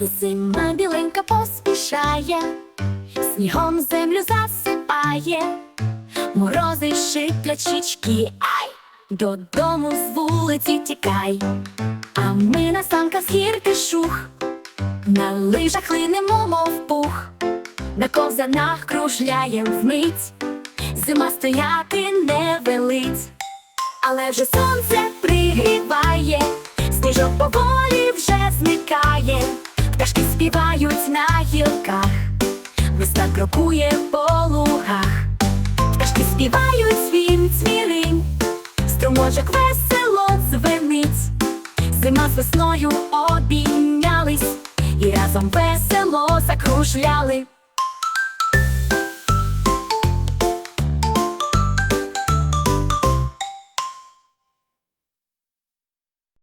Зима біленька поспішає, снігом землю засипає, морози шиплять ай, додому з вулиці тікай, а ми на санках з гірки шух, на лижах линемо, мов пух, на ковзанах кружляєм вмить, зима стояти не велить, але вже сонце пригріває, сніжок поволі співають на гілках, весна крокує по лугах, пташки співають свім цвірим, струмочок весело звенить, зима з весною обійнялись і разом весело закружляли.